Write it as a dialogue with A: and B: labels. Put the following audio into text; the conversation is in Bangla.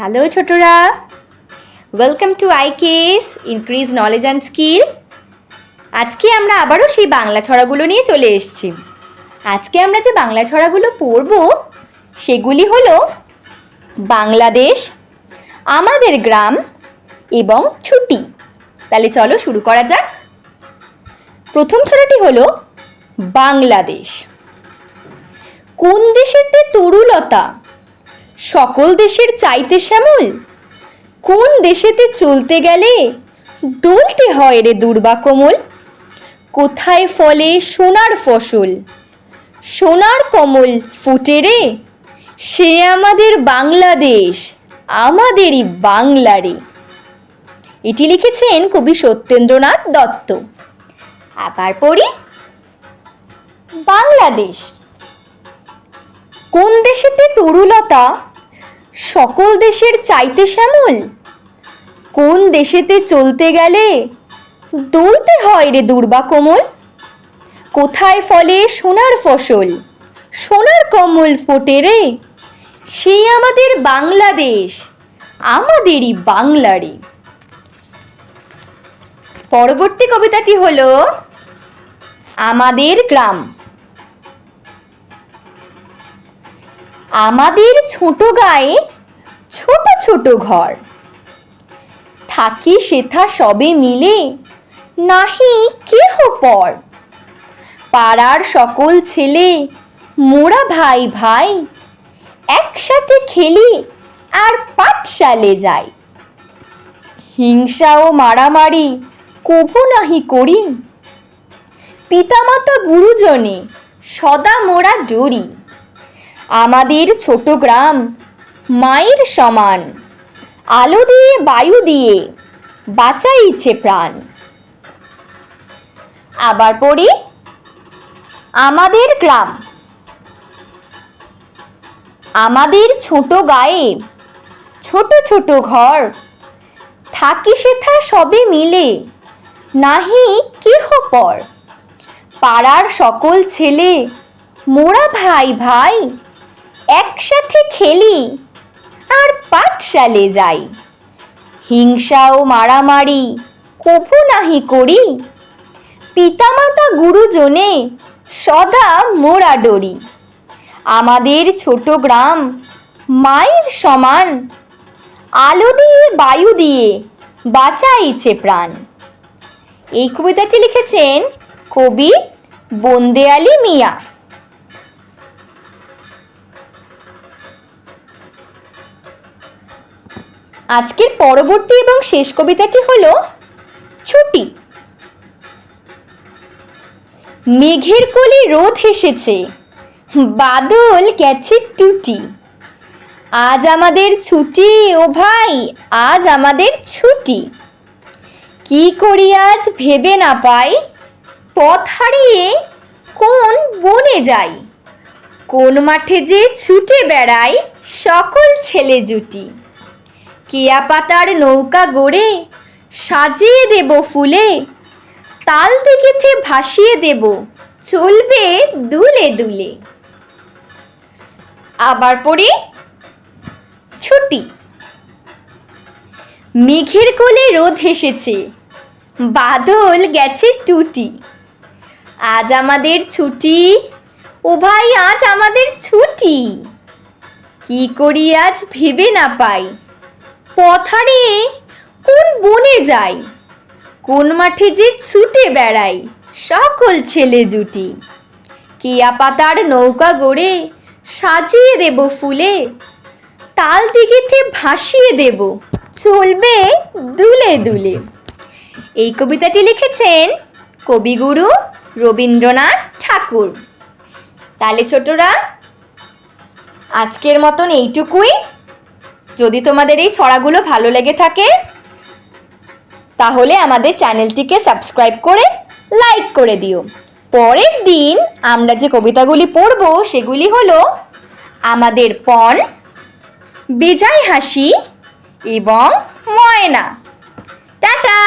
A: হ্যালো ছোটরা welcome to I case increase knowledge and skill আজকে আমরা আবারও সেই বাংলা ছড়াগুলো নিয়ে চলে এসেছি। আজকে আমরা যে বাংলা ছড়াগুলো পড়ব, সেগুলি হলো বাংলাদেশ, আমাদের গ্রাম এবং ছুটি। তাহলে চলো শুরু করা যাক। প্রথম ছড়াটি হলো বাংলাদেশ। কোন দেশেতে তরুলতা সকল দেশের চাইতে শ্যামল। কোন দেশেতে চলতে গেলে দলতে হয় রে দুর্বা কোমল? কোথায় ফলে সোনার ফসল? সোনার কমল ফুটে রে? সে আমাদের বাংলাদেশ, আমাদেরই বাংলারে এটি লিখেছেন কবি সত্যেন্দ্রনাথ দত্ত। আবার পড়ি। বাংলাদেশ। কোন দেশেতে তরুলতা সকল দেশের চাইতে শ্যামল। কোন দেশেতে চলতে গেলে দলতে হয় রে দুর্বা কোমল? কোথায় ফলে সোনার ফসল? সোনার কমল ফোটে রে। সে আমাদের বাংলাদেশ, আমাদেরই বাংলারই পরবর্তী কবিতাটি হলো, আমাদের গ্রাম। আমাদের ছোট গায়ে ছোট ছোট ঘর। থাকি সেথা সবে মিলে, নাহি কেহ পর। পাড়ার সকল ছেলে, মোরা ভাই ভাই, একসাথে খেলি আর পাঠশালে যাই। হিংসা ও মারামারি কভু নাহি করি। পিতামাতা গুরুজনে সদা মোরা ডরি। আমাদের ছোট গ্রাম, মায়ের সমান। আলো দিয়ে, বায়ু দিয়ে, বাঁচাইছে প্রাণ। আবার পড়ি, আমাদের গ্রাম। আমাদের ছোট গায়ে, ছোট ছোট ঘর। থাকি সেথা সবে মিলে, নাহি কেহ পর। পাড়ার সকল ছেলে, মোরা ভাই ভাই একসাথে খেলি আর পাঠশালে যাই। হিংসা ও মারামারি কভু নাহি করি। পিতামাতা গুরুজনে সদা মোরা ডরি। আমাদের ছোট গ্রাম মায়ের সমান। আলো দিয়ে, বায়ু দিয়ে বাঁচাইছে প্রাণ। এই কবিতাটি লিখেছেন কবি বন্দে আলী মিয়া। আজকের পরবর্তী এবং শেষ কবিতাটি হলো ছুটি। মেঘের কোলে রোদ হেসেছে, বাদল গেছে টুটি। আজ আমাদের ছুটি ও ভাই, আজ আমাদের ছুটি। কি করি আজ ভেবে না পাই, পথ হারিয়ে কোন বনে যাই। কোন মাঠে যে ছুটে বেড়াই, সকল ছেলে জুটি। কেয়া পাতার নৌকা গড়ে সাজিয়ে দেব ফুলে। তাল দিকেতে ভাসিয়ে দেব, চলবে দুলে দুলে। আবার পড়ি ছুটি। মেঘের কোলে রোদ হেসেছে, বাদল গেছে টুটি। আজ আমাদের ছুটি, ও ভাই আজ আমাদের ছুটি। কি করি আজ ভেবে না পাই। পথ হারিয়ে কোন বনে যাই? কোন মাঠে যে ছুটে বেড়াই? সকল ছেলে জুটি। কেয়া পাতার নৌকা গড়ে সাজিয়ে দেব ফুলে। তাল দিঘিতে ভাসিয়ে দেব, চলবে দুলে দুলে। এই কবিতাটি লিখেছেন কবিগুরু রবীন্দ্রনাথ ঠাকুর। তাহলে ছোটরা, আজকের মতন এইটুকুই। যদি তোমাদের এই ছড়াগুলো ভালো লেগে থাকে, তাহলে আমাদের চ্যানেলটিকে সাবস্ক্রাইব করে লাইক করে দিও। পরের দিন আমরা যে কবিতাগুলি পড়ব, সেগুলি হলো আমাদের পণ, বেজায় হাসি এবং ময়না। টাটা!